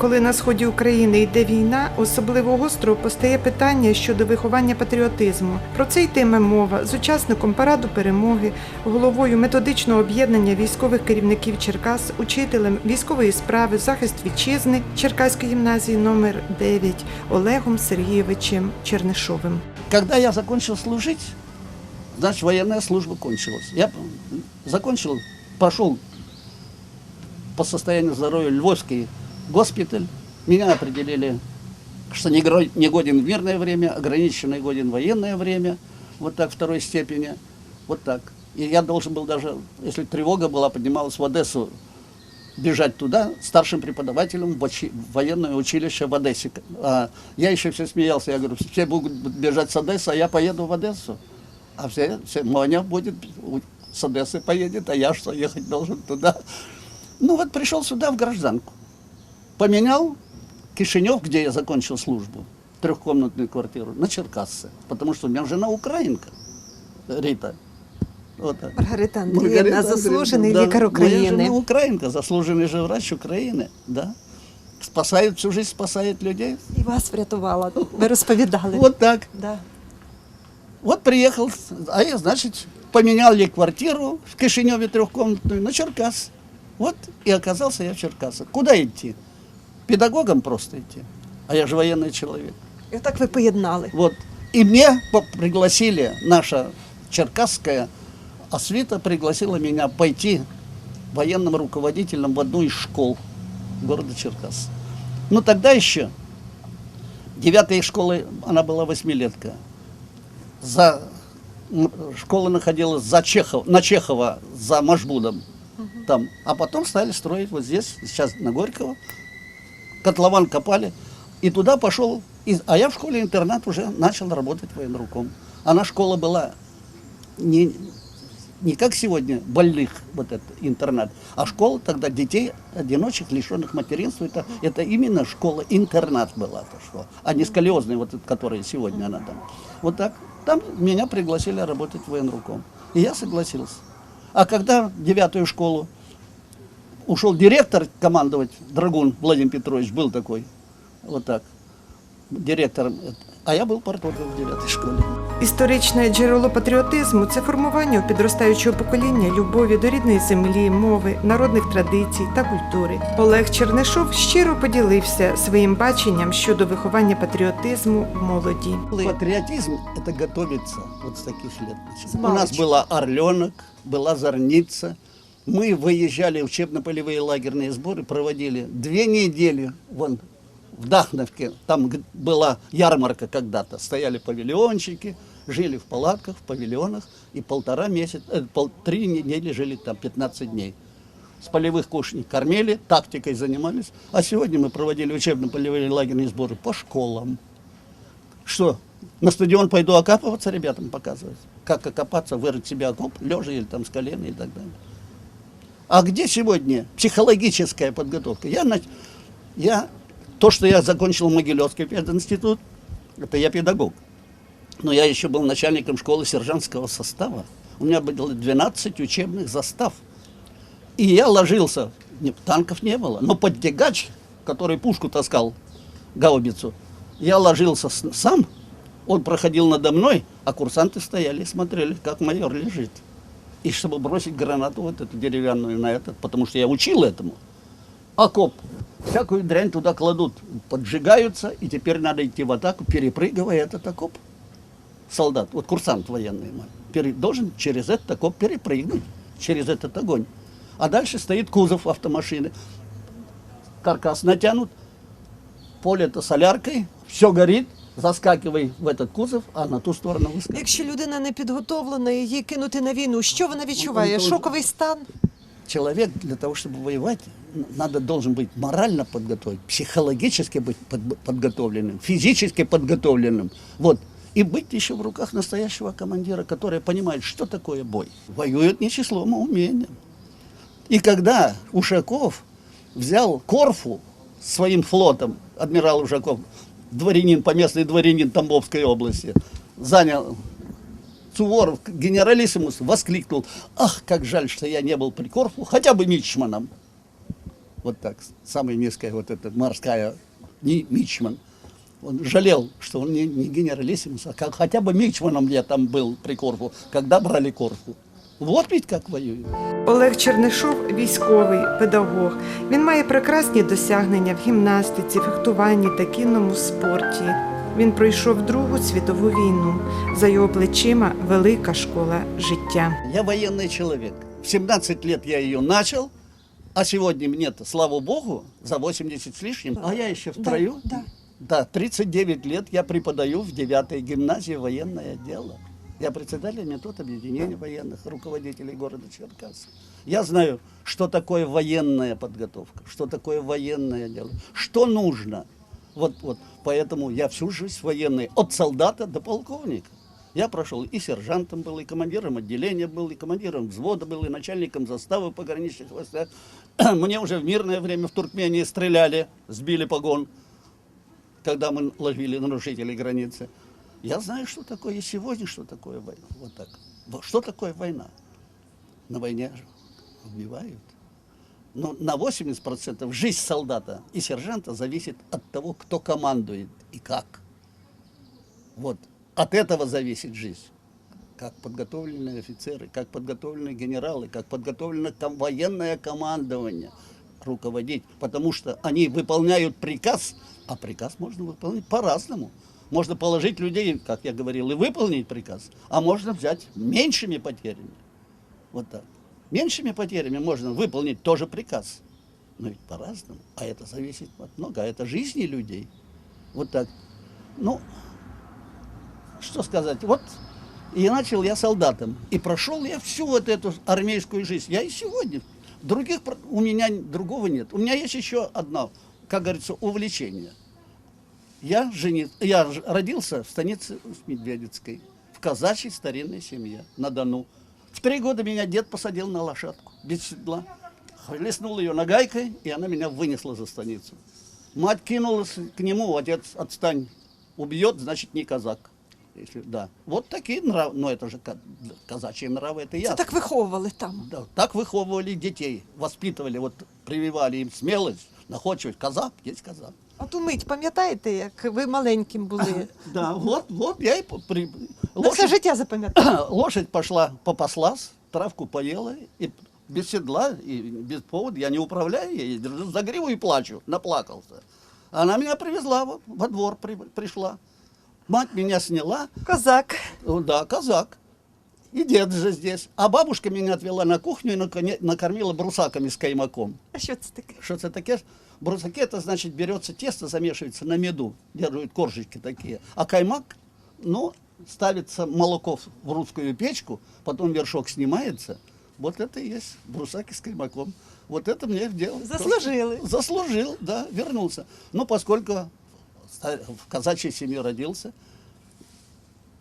Коли на сході України йде війна, особливо гостро постає питання щодо виховання патріотизму. Про це йтиме мова з учасником параду перемоги, головою методичного об'єднання військових керівників Черкас, учителем військової справи захист вітчизни Черкаської гімназії номер 9 Олегом Сергійовичем Чернишовим. Когда я закончил служить, значит, военная служба кончилась. Я закончил, пошел по состоянию здоровья в Львовский госпиталь. Меня определили, что не годен в мирное время, ограниченный годен в военное время. Вот так, второй степени. Вот так. И я должен был даже, если тревога была, поднималась в Одессу, бежать туда старшим преподавателем в, учи- в военное училище в Одессе. А я еще все смеялся, я говорю, все будут бежать с Одессы, а я поеду в Одессу. А все, все Моня будет с Одессы поедет, а я что, ехать должен туда. Ну вот пришел сюда в гражданку Поменял Кишинев, где я закончил службу, трехкомнатную квартиру, на Черкассы. Потому что у меня жена украинка, Рита. Вот так. Маргарита Маргарита Андріївна, заслужений Андреевна, лікар да. України. Моя жена украинка, заслуженный же врач Украины, да. Спасает, всю жизнь спасает людей. І вас врятувала. Ви розповідали. Вот так. Да. Вот приехал, а я, значит, поменяли квартиру в Кишиневе трехкомнатную на Черкас. Вот и оказался я в Черкасах. Куда идти? Педагогом просто идти. А я же военный человек. І так ви поєднали. Вот. И мне пригласили, наша черкасская освита пригласила меня пойти военным руководителем в одну из школ города Черкас. Ну тогда еще, девятая школа, она была восьмилетка. За, школа находилась за Чехов, на Чехова, за Машбудом. Там. А потом стали строить вот здесь, сейчас на Горького котлован копали, и туда пошел, и- а я в школе-интернат уже начал работать военруком. Она школа была не, не как сегодня больных, вот этот интернат, а школа тогда детей, одиночек, лишенных материнства, это, это именно школа-интернат была, то что, а не сколиозная, вот эта, которая сегодня она там. Вот так. Там меня пригласили работать военруком. И я согласился. А когда девятую школу ушел директор командовать, Драгун Владимир Петрович был такой, вот так, директором, а я был парторгом в девятой школе. Історичне джерело патріотизму це формування у підростаючого покоління любові до рідної землі, мови, народних традицій та культури. Олег Чернишов щиро поділився своїм баченням щодо виховання патріотизму в молоді. Патриотизм – это готовится вот с таких лет. С У нас малочку. была Орленок, была Зорница. Мы выезжали учебно-полевые лагерные сборы, проводили две недели вон в Дахновке. Там была ярмарка когда-то. Стояли павильончики, жили в палатках, в павильонах. И полтора месяца, э, пол- три недели жили там, 15 дней. С полевых кушаний кормили, тактикой занимались. А сегодня мы проводили учебно-полевые лагерные сборы по школам. Что? На стадион пойду окапываться ребятам показывать? Как окопаться, вырыть себе окоп, лежа или там с колена и так далее. А где сегодня психологическая подготовка? Я, я, то, что я закончил Могилевский пединститут, это я педагог. Но я еще был начальником школы сержантского состава. У меня было 12 учебных застав. И я ложился, танков не было, но под тягач, который пушку таскал, гаубицу, я ложился сам, он проходил надо мной, а курсанты стояли и смотрели, как майор лежит. И чтобы бросить гранату вот эту деревянную на этот, потому что я учил этому. Окоп. Всякую дрянь туда кладут, поджигаются, и теперь надо идти в атаку, перепрыгивая этот окоп. Солдат, вот курсант военный мой, пере- должен через этот окоп перепрыгнуть, через этот огонь. А дальше стоит кузов автомашины. Каркас натянут, поле-то соляркой, все горит, заскакивай в этот кузов, а на ту сторону выскакивай. Якщо людина не підготовлена, її кинути на війну, що вона відчуває? Ну, то- Шоковий стан? Человек для того, чтобы воевать, н- надо должен быть морально подготовлен, психологически быть под- подготовленным, физически подготовленным. Вот. И быть еще в руках настоящего командира, который понимает, что такое бой. Воюет не числом, а умением. И когда Ушаков взял Корфу своим флотом, адмирал Ушаков, дворянин, поместный дворянин Тамбовской области, занял Суворов, генералиссимус, воскликнул, ах, как жаль, что я не был при Корфу, хотя бы мичманом. Вот так, самая низкая вот эта морская, не мичман. Он жалел, что он не, не генералиссимус, а как, хотя бы мичманом я там был при Корфу, когда брали Корфу. Вот ведь как воюют. Олег Чернишов військовий педагог. Він має прекрасні досягнення в гімнастиці, фехтуванні та кінному спорті. Він пройшов Другу світову війну. За його плечима велика школа життя. Я военный человек. В 17 лет я ее начал, а сегодня мне-то, слава богу, за 80 с лишним, а я еще в Да, строю. да. Да, 39 лет я преподаю в 9 гимназии военное дело. Я председатель метод объединения военных руководителей города Черкассы. Я знаю, что такое военная подготовка, что такое военное дело, что нужно. Вот, вот, поэтому я всю жизнь военный, от солдата до полковника. Я прошел и сержантом был, и командиром отделения был, и командиром взвода был, и начальником заставы пограничных войсках. Мне уже в мирное время в Туркмении стреляли, сбили погон когда мы ловили нарушителей границы. Я знаю, что такое и сегодня, что такое война. Вот так. Что такое война? На войне убивают. Но на 80% жизнь солдата и сержанта зависит от того, кто командует и как. Вот. От этого зависит жизнь. Как подготовленные офицеры, как подготовленные генералы, как подготовлено там военное командование руководить. Потому что они выполняют приказ, а приказ можно выполнить по-разному. Можно положить людей, как я говорил, и выполнить приказ, а можно взять меньшими потерями. Вот так. Меньшими потерями можно выполнить тоже приказ. Но ведь по-разному. А это зависит от много. А это жизни людей. Вот так. Ну, что сказать, вот и начал я солдатом. И прошел я всю вот эту армейскую жизнь. Я и сегодня. Других у меня другого нет. У меня есть еще одно, как говорится, увлечение. Я, женит, я родился в станице Медведицкой, в казачьей старинной семье на Дону. В три года меня дед посадил на лошадку, без седла. Хлестнул ее нагайкой, и она меня вынесла за станицу. Мать кинулась к нему, отец, отстань, убьет, значит, не казак. Если, да. Вот такие нравы, но это же ка- казачьи нравы, это я. Так виховували там. Да, так выховывали детей, воспитывали, вот прививали им смелость, находчивость. Казак, есть казак. А ту мить, пам'ятаєте, як ви маленьким були? Да, вот, вот я и при... На все життя запам'ятали. лошадь пошла, попаслась, травку поела, и без седла, и без повода, я не управляю ей, держу за гриву и плачу, наплакался. Она меня привезла во, во двор, при- пришла. Мать меня сняла, Козак. Ну да, казак. И дед же здесь. А бабушка меня отвела на кухню и наконе- накормила брусаками с каймаком. А що це таке? Что это такое? Брусаки, это значит, берется тесто, замешивается на меду, держат коржики такие. А каймак, ну, ставится молоко в- в русскую печку, потом вершок снимается. Вот это и есть брусаки с каймаком. Вот это мне делал. Заслужили. Заслужил, да, вернулся. Но поскольку в казачьей семье родился,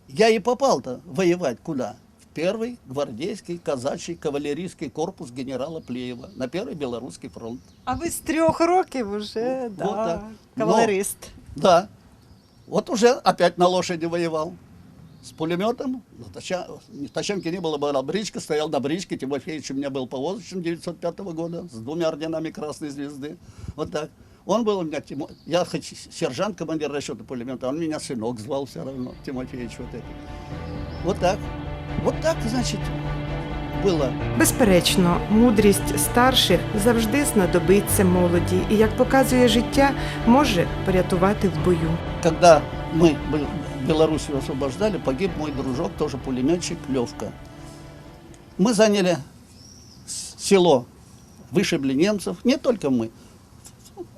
я и попал-то воевать куда? Первый гвардейский казачий кавалерийский корпус генерала Плеева на первый белорусский фронт. А ви з трьох років уже, Вот да, так. кавалерист. Да. Вот уже опять на лошади воевал. С пулеметом. На Тача- не- было, была бричка, стоял на бричке. Тимофеевич у меня был повозочным 905 года с двумя орденами Красной Звезды. Вот так. Он был у меня, Тимо- я хоть сержант, командир расчета пулемета, он меня сынок звал все равно, Тимофеевич вот это. Вот так. Вот так, значит, было. Безперечно, мудрість старших завжди знадобиться молоді, і як показує життя, може порятувати в бою. Когда мы Бел- Белоруссию освобождали, погиб мой дружок, тоже пулеметчик, Левка. Мы заняли с- село, вышибли немцев, не только мы,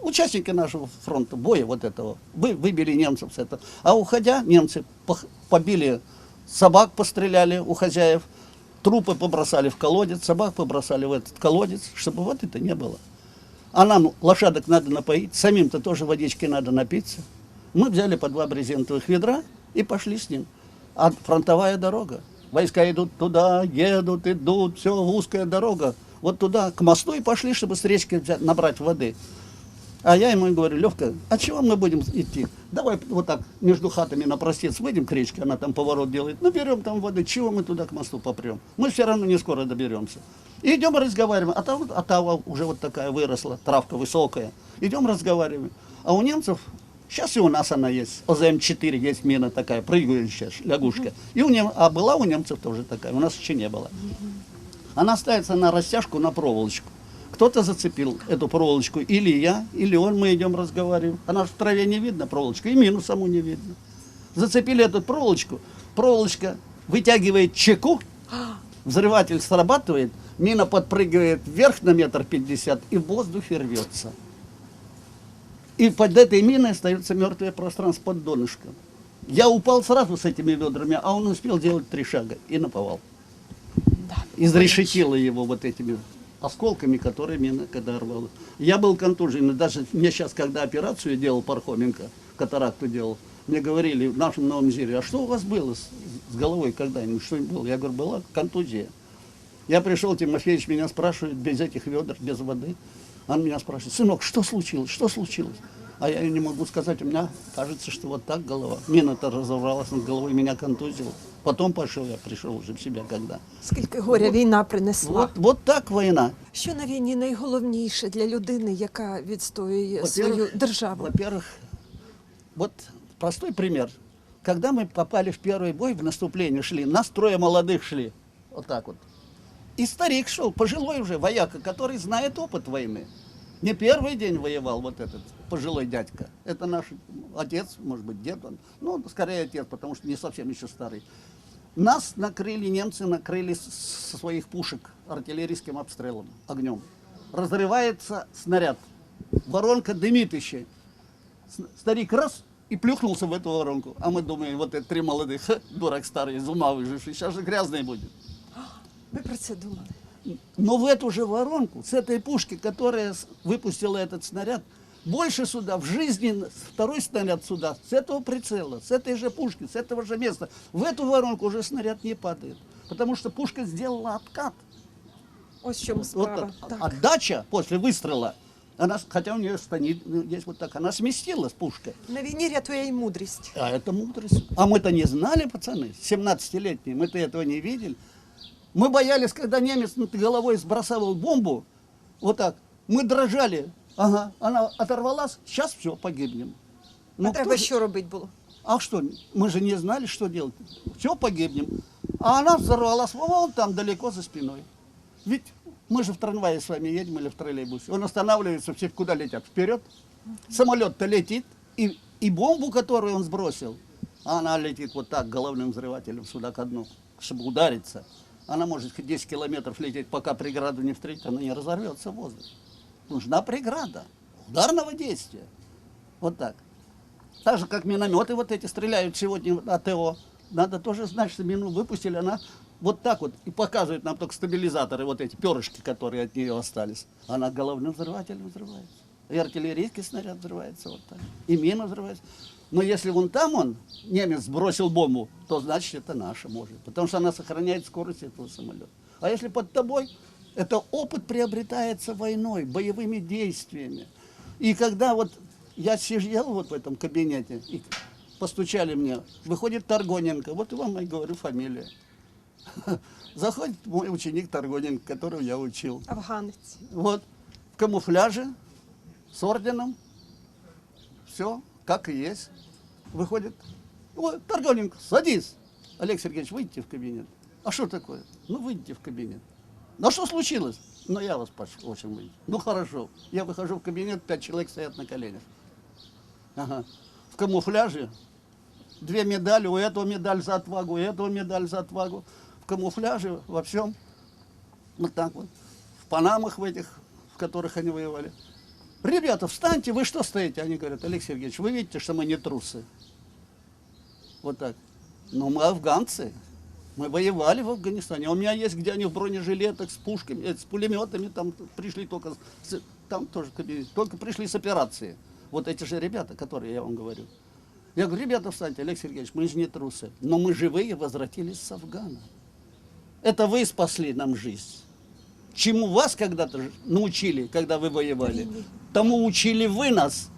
участники нашего фронта, боя вот этого, вы, выбили немцев с этого. А уходя, немцы пох- побили собак, постреляли у хозяев, трупы побросали в колодец, собак побросали в этот колодец, чтобы вот это не было. А нам лошадок надо напоить, самим-то тоже водички надо напиться. Мы взяли по два брезентовых ведра и пошли с ним. А фронтовая дорога. Войска идут туда, едут, идут, все, узкая дорога. Вот туда, к мосту и пошли, чтобы с речки взять, набрать воды. А я ему говорю, Левка, а чего мы будем идти? Давай вот так между хатами на простец выйдем к речке, она там поворот делает, наберем там воды, чего мы туда к мосту попрем? Мы все равно не скоро доберемся. И идем разговариваем. А там а там уже вот такая выросла, травка высокая. Идем разговариваем. А у немцев, сейчас и у нас она есть, ОЗМ-4 есть мина такая, прыгающая лягушка. И у нем, а была у немцев тоже такая, у нас еще не было. Она ставится на растяжку, на проволочку. Кто-то зацепил эту проволочку, или я, или он, мы идем разговариваем. Она ж в траве не видно, проволочка, и мину саму не видно. Зацепили эту проволочку, проволочка вытягивает чеку, взрыватель срабатывает, мина подпрыгивает вверх на метр пятьдесят и в воздухе рвется. И под этой миной остается мертвое пространство под донышком. Я упал сразу с этими ведрами, а он успел делать три шага и наповал. Изрешетило его вот этими осколками, которые мина когда рвала. Я был контужен, даже мне сейчас, когда операцию делал Пархоменко, катаракту делал, мне говорили в нашем Новом Зире, а что у вас было с, с головой когда-нибудь, что было? Я говорю, была контузия. Я пришел, Тимофеевич меня спрашивает, без этих ведер, без воды. Он меня спрашивает, сынок, что случилось, что случилось? А я не могу сказать, у меня кажется, что вот так голова. Мина-то разорвалась над головой, меня контузило. Потом пошел, я пришел уже в себя когда. Скільки горя війна принесла? Вот, вот так война. Що на війні найголовніше для людини, яка відстоює Во-первых, свою державу? Во-первых, вот простой пример. Когда мы попали в первый бой, в наступление шли, нас трое молодых шли. Вот так вот. И старик шел, пожилой уже, вояка, который знает опыт войны. Не первый день воевал вот этот пожилой дядька. Это наш отец, может быть, дед он. Ну, скорее отец, потому что не совсем еще старый. Нас накрыли, немцы накрыли со своих пушек артиллерийским обстрелом, огнем. Разрывается снаряд. Воронка дымит еще. Старик раз и плюхнулся в эту воронку. А мы думаем, вот это три молодых, ха, дурак старый, из ума выживший, сейчас же грязный будет. Ви про це думали? Но в эту же воронку, с этой пушки, которая выпустила этот снаряд, больше сюда, в жизни второй снаряд сюда, с этого прицела, с этой же пушки, с этого же места, в эту воронку уже снаряд не падает. Потому что пушка сделала откат. Ось в чому Вот справа. так. Так. Отдача после выстрела, она, с- хотя у нее станит, ну, есть вот так, она сместилась, пушка. На війні рятує й мудрість. А это мудрость. А мы-то не знали, пацаны, 17-летние, мы-то этого не видели. Мы боялись, когда немец над головой сбрасывал бомбу, вот так, мы дрожали. Ага, она оторвалась, сейчас все, погибнем. Ну, а треба що робити було? а что, мы же не знали, что делать. Все, погибнем. А она взорвалась вон там, далеко за спиной. Ведь мы же в трамвае с вами едем или в троллейбусе. Он останавливается, все куда летят? Вперед. Самолет-то летит, и, и бомбу, которую он сбросил, она летит вот так, головным взрывателем сюда ко дну, чтобы удариться. Она может хоть 10 километров лететь, пока преграду не встретит, она не разорвется в воздух. Нужна преграда ударного действия. Вот так. Так же, как минометы вот эти стреляют сегодня АТО. Надо тоже знать, что мину выпустили, она вот так вот и показывает нам только стабилизаторы, вот эти перышки, которые от нее остались. Она головным взрывателем взрывается. И артиллерийский снаряд взрывается вот так. И мина взрывается. Но если вон там он, немец, сбросил бомбу, то значит это наша может. Потому что она сохраняет скорость этого самолета. А если под тобой, это опыт приобретается войной, боевыми действиями. И когда вот я сидел вот в этом кабинете, и постучали мне, выходит Таргоненко, вот вам я говорю фамилия. Заходит мой ученик Таргоненко, которого я учил. Афганець. Вот, в камуфляже, с орденом, все, как и есть. Выходит, Ой, Таргоненко, садись. Олег Сергеевич, выйдите в кабинет. А что такое? Ну, выйдите в кабинет. Ну, а что случилось? Ну, я вас прошу, очень выйти. Ну, хорошо. Я выхожу в кабинет, пять человек стоят на коленях. Ага. В камуфляже. Две медали, у этого медаль за отвагу, у этого медаль за отвагу. В камуфляже, во всем. Вот так вот. В панамах в этих, в которых они воевали. Ребята, встаньте, вы что стоите? Они говорят, Олег Сергеевич, вы видите, что мы не трусы. Вот так. Но мы афганцы. Мы воевали в Афганистане. А у меня есть, где они в бронежилетах с пушками, э, с пулеметами, там пришли только, с- там тоже только пришли с операции. Вот эти же ребята, которые я вам говорю. Я говорю, ребята, встаньте, Олег Сергеевич, мы же не трусы, но мы живые возвратились с Афгана. Это вы спасли нам жизнь. Чему вас когда-то научили, когда вы воевали, тому учили вы нас.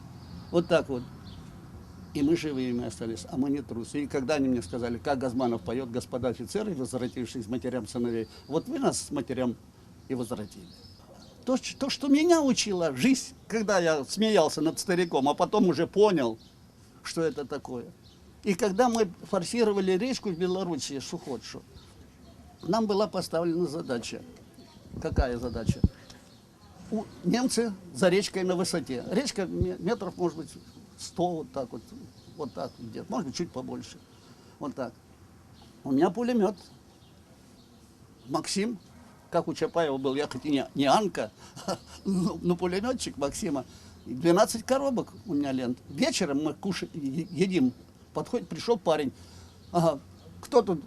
Вот так вот. И мы живыми остались, а мы не трусы. И когда они мне сказали, как Газманов поет, господа офицеры, возвратившись матерям сыновей, вот вы нас с матерям и возродили. То, то, что меня учила жизнь, когда я смеялся над стариком, а потом уже понял, что это такое. И когда мы форсировали речку в Белоруссии, Сухотшу, нам была поставлена задача. Какая задача? У- немцы за речкой на высоте. Речка ме- метров, может быть, 100, вот так вот, вот так где-то, может быть, чуть побольше. Вот так. У меня пулемет. Максим, как у Чапаева был, я хоть и не, не Анка, но, но пулеметчик Максима. И 12 коробок у меня лент. Вечером мы кушаем, едим. Подходит, пришел парень. Ага, кто тут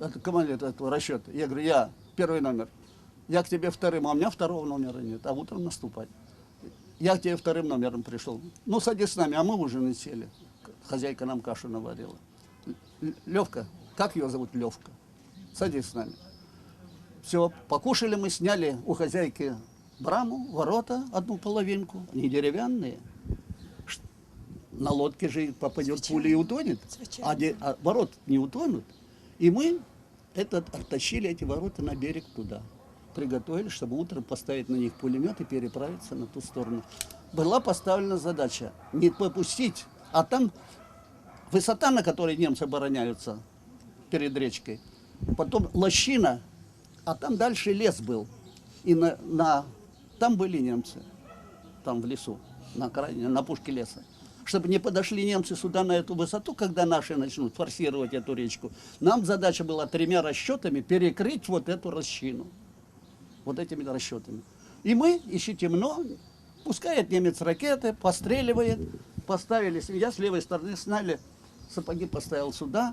это, командир этого расчета? Я говорю, я, первый номер. Я к тебе вторым, а у меня второго номера нет, а утром наступать. Я к тебе вторым номером пришел. Ну, садись с нами, а мы уже сели. Хозяйка нам кашу наварила. Левка, как ее зовут Левка? Садись с нами. Все, покушали мы, сняли у хозяйки браму, ворота, одну половинку. Они деревянные. На лодке же попадет пуля и утонет. А, де- а ворот не утонут. И мы этот, оттащили эти ворота на берег туда. Приготовили, чтобы утром поставить на них пулемет и переправиться на ту сторону. Была поставлена задача не попустить, а там высота, на которой немцы обороняются перед речкой, потом лощина, а там дальше лес был. И на, на- там были немцы, там в лесу, на окраине, на пушке леса. Чтобы не подошли немцы сюда на эту высоту, когда наши начнут форсировать эту речку, нам задача была тремя расчетами перекрыть вот эту расщину. Вот этими расчетами. И мы, еще темно, пускает немец ракеты, постреливает, поставили, я с левой стороны сняли, сапоги поставил сюда,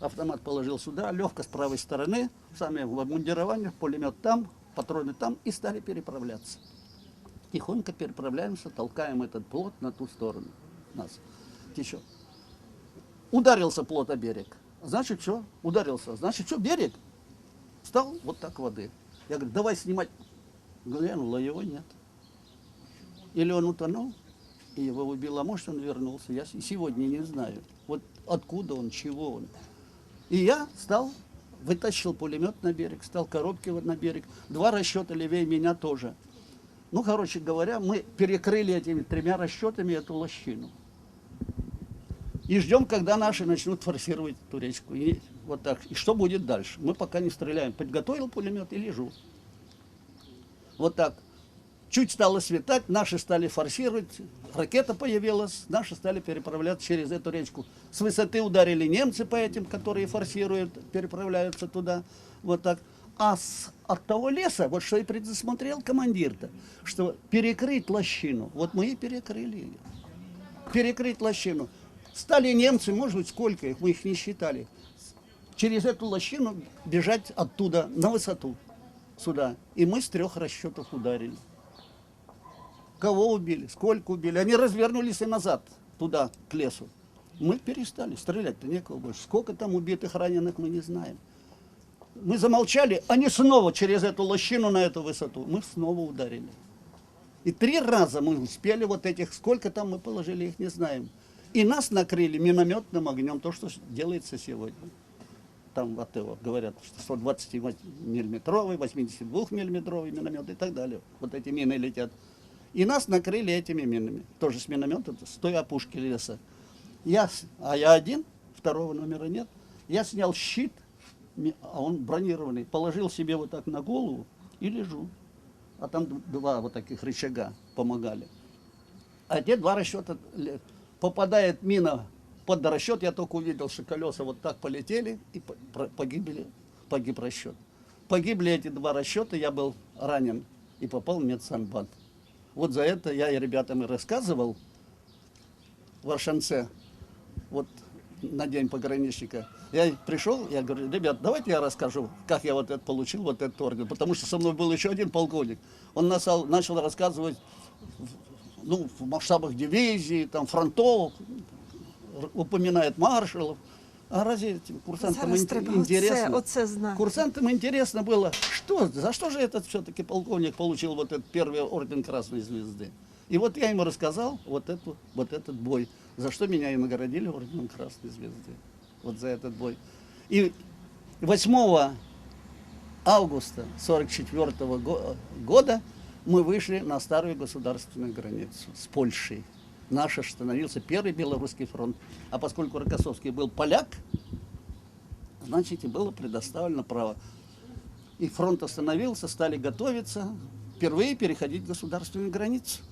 автомат положил сюда, легко с правой стороны, сами в обмундированиях, пулемет там, патроны там, и стали переправляться. Тихонько переправляемся, толкаем этот плот на ту сторону нас. Течет. Ударился плот о берег. Значит, что? Ударился. Значит, что? Берег. Стал вот так воды. Я говорю, давай снимать. Глянула, его нет. Или он утонул, и его убило, а может он вернулся. Я сегодня не знаю. Вот откуда он, чего он. И я стал, вытащил пулемет на берег, стал коробки вот на берег. Два расчета левее меня тоже. Ну, короче говоря, мы перекрыли этими тремя расчетами эту лощину. И ждем, когда наши начнут форсировать эту речку. И вот так. И что будет дальше? Мы пока не стреляем. Подготовил пулемет и лежу. Вот так. Чуть стало светать, наши стали форсировать, ракета появилась, наши стали переправляться через эту речку. С высоты ударили немцы по этим, которые форсируют, переправляются туда. Вот так. А с, от того леса, вот что и предусмотрел командир-то, что перекрыть лощину, вот мы и перекрыли ее перекрыть лощину. Стали немцы, может быть, сколько их, мы их не считали, через эту лощину бежать оттуда на высоту сюда. И мы с трех расчетов ударили. Кого убили, сколько убили. Они развернулись и назад, туда, к лесу. Мы перестали, стрелять-то некого больше. Сколько там убитых, раненых, мы не знаем. Мы замолчали, они снова через эту лощину на эту высоту, мы снова ударили. И три раза мы успели вот этих, сколько там мы положили, их не знаем. И нас накрыли минометным огнем, то, что делается сегодня. Там от его говорят, что 120 миллиметровый, 82 миллиметровый миномет и так далее. Вот эти мины летят. И нас накрыли этими минами. Тоже с миномета, с той опушки леса. Я, а я один, второго номера нет. Я снял щит, а он бронированный, положил себе вот так на голову и лежу. А там два вот таких рычага помогали. А те два расчета ле- попадает мина под расчет, я только увидел, что колеса вот так полетели и погибли, погиб расчет. Погибли эти два расчета, я был ранен и попал в медсанбат. Вот за это я и ребятам и рассказывал в Аршанце, вот на день пограничника. Я пришел, я говорю, ребят, давайте я расскажу, как я вот это получил, вот этот орден. Потому что со мной был еще один полковник. Он насал- начал рассказывать ну, в масштабах дивизии, там, фронтов, упоминает маршалов. А разве этим курсантам интересно? оце, оце знати. Курсантам интересно было, что, за что же этот все-таки полковник получил вот этот первый орден Красной Звезды. И вот я ему рассказал вот, эту, вот этот бой, за что меня и наградили орденом Красной Звезды. Вот за этот бой. И 8 августа 44 года мы вышли на старую государственную границу с Польшей. Наш остановился первый Белорусский фронт. А поскольку Рокоссовский был поляк, значит, и было предоставлено право. И фронт остановился, стали готовиться, впервые переходить государственную границу.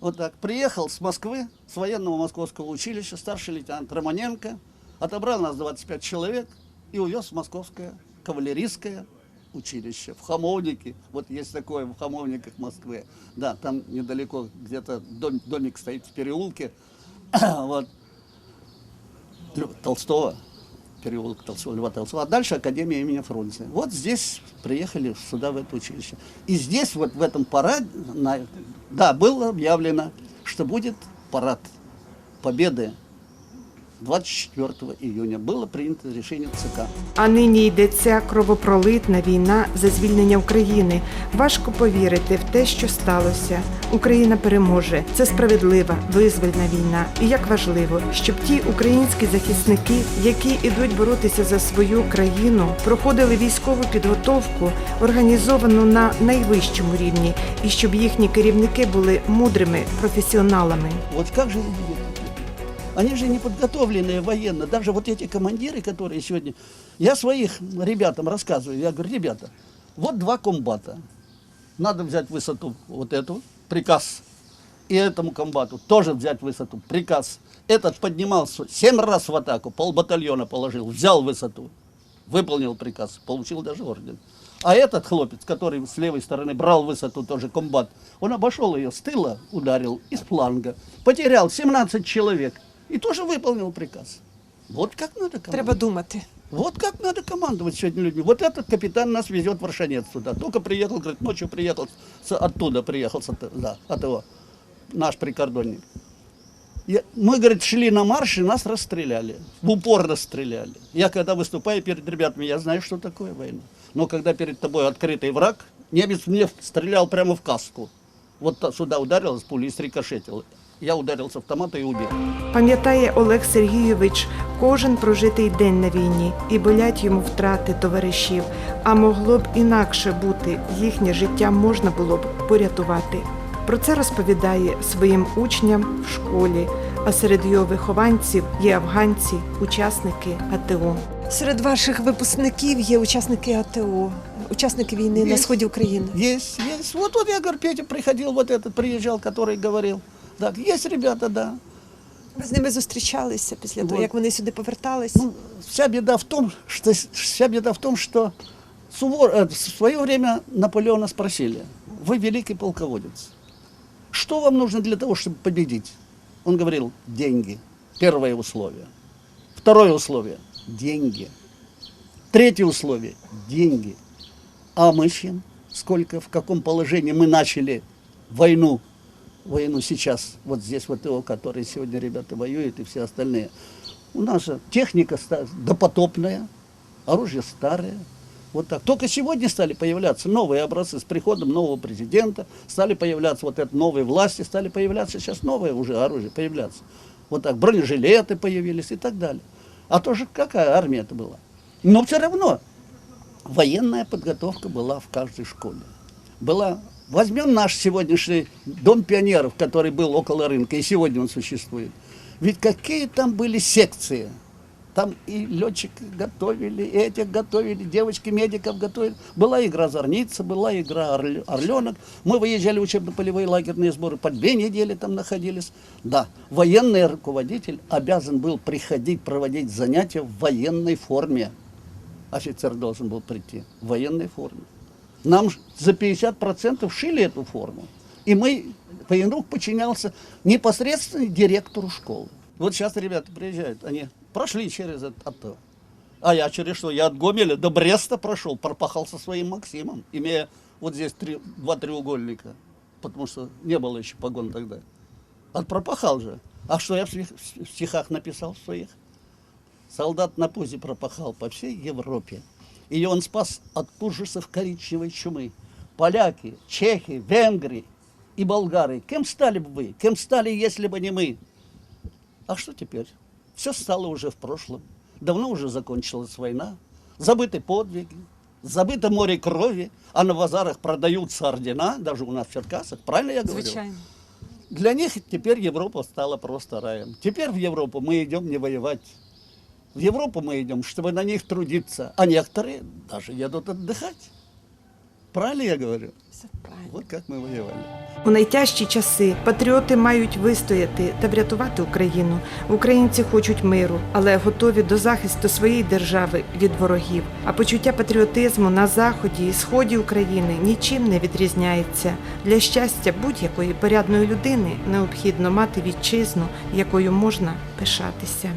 Вот так. Приехал с Москвы, с военного московского училища, старший лейтенант Романенко, отобрал нас 25 человек и увез в московское кавалерийское училище в Хамовнике. Вот есть такое в Хамовниках Москвы. Да, там недалеко где-то дом- домик стоит в переулке. вот. Толстого, переулок Толстого, Льва Толстого. А дальше Академия имени Фрунзе. Вот здесь приехали сюда, в это училище. И здесь, вот в этом параде, на- да, было объявлено, что будет парад Победы 24 июня. Было принято решение ЦК. А нині йдеться кровопролитна війна за звільнення України. Важко повірити в те, що сталося. Україна переможе. Це справедлива, визвольна війна. І як важливо, щоб ті українські захисники, які ідуть боротися за свою країну, проходили військову підготовку, організовану на найвищому рівні, і щоб їхні керівники були мудрими професіоналами. Вот как же они же не подготовленные военно. Даже вот эти командиры, которые сегодня... Я своих ребятам рассказываю. Я говорю, ребята, вот два комбата. Надо взять высоту вот эту, приказ. И этому комбату тоже взять высоту, приказ. Этот поднимался семь раз в атаку, полбатальона положил, взял высоту, выполнил приказ, получил даже орден. А этот хлопец, который с левой стороны брал высоту, тоже комбат, он обошел ее с тыла, ударил из фланга, потерял 17 человек и тоже выполнил приказ. Вот как надо командовать. Треба думати. Вот как надо командовать сегодня людьми. Вот этот капитан нас везет в Аршанец сюда. Только приехал, говорит, ночью приехал, с- оттуда приехал, с да, от его, наш прикордонник. Я- мы, говорит, шли на марш, и нас расстреляли. В упор расстреляли. Я когда выступаю перед ребятами, я знаю, что такое война. Но когда перед тобой открытый враг, немец мне стрелял прямо в каску. Вот сюда ударил из пули и срикошетил. Я ударил с автомата и убил. Пам'ятає Олег Сергійович кожен прожитий день на війні і болять йому втрати товаришів. А могло б інакше бути, їхнє життя можна було б порятувати. Про це розповідає своїм учням в школі. А серед його вихованців є афганці, учасники АТО. Серед ваших випускників є учасники АТО, учасники війни на сході України. Есть, есть. Вот, вот я говорю, Петя приходил, вот этот приезжал, который говорил. Так, есть ребята, да. Ви з ними зустрічалися після того, Вот. як вони сюди повертались. Ну, вся беда в том, что вся беда в том, что Сувор, э, в свое время Наполеона спросили: вы великий полководец, что вам нужно для того, чтобы победить? Он говорил: деньги. Первое условие. Второе условие деньги. Третье условие деньги. А мы чем? Сколько, в каком положении мы начали войну, войну сейчас, вот здесь вот его, которые сегодня ребята воюют и все остальные. У нас же техника допотопная, оружие старое. Вот так. Только сегодня стали появляться новые образцы с приходом нового президента, стали появляться вот это новые власти, стали появляться сейчас новое уже оружие появляться. Вот так, бронежилеты появились и так далее. А то же какая армия это была? Но все равно военная подготовка была в каждой школе. Была, возьмем наш сегодняшний дом пионеров, который был около рынка, и сегодня он существует. Ведь какие там были секции? Там и летчики готовили, и этих готовили, девочки медиков готовили. Была игра «Зорница», была игра «Орле- «Орленок». Мы выезжали в учебно-полевые лагерные сборы, по две недели там находились. Да, военный руководитель обязан был приходить, проводить занятия в военной форме. Офицер должен был прийти в военной форме. Нам за 50% шили эту форму. И мы, военрук подчинялся непосредственно директору школы. Вот сейчас ребята приезжают, они прошли через это АТО. А я через что? Я от Гомеля до Бреста прошел, пропахал со своим Максимом, имея вот здесь три, два треугольника, потому что не было еще погон тогда. Отпропахал же. А что я в стихах написал в своих? Солдат на пузе пропахал по всей Европе. И он спас от ужасов коричневой чумы. Поляки, чехи, венгры и болгары. Кем стали бы вы? Кем стали, если бы не мы? А что теперь? Все стало уже в прошлом. Давно уже закончилась война. Забыты подвиги. Забыто море крови, а на базарах продаются ордена, даже у нас в Черкасах, правильно я говорю? Звичайно. Для них теперь Европа стала просто раем. Теперь в Европу мы идем не воевать. В Европу мы идем, чтобы на них трудиться. А некоторые даже едут отдыхать. Правильно я говорю? Все правильно. Вот как мы воевали. У найтяжчі часи патріоти мають вистояти та врятувати Україну. Українці хочуть миру, але готові до захисту своєї держави від ворогів. А почуття патріотизму на заході і сході України нічим не відрізняється. Для щастя будь-якої порядної людини необхідно мати вітчизну, якою можна пишатися.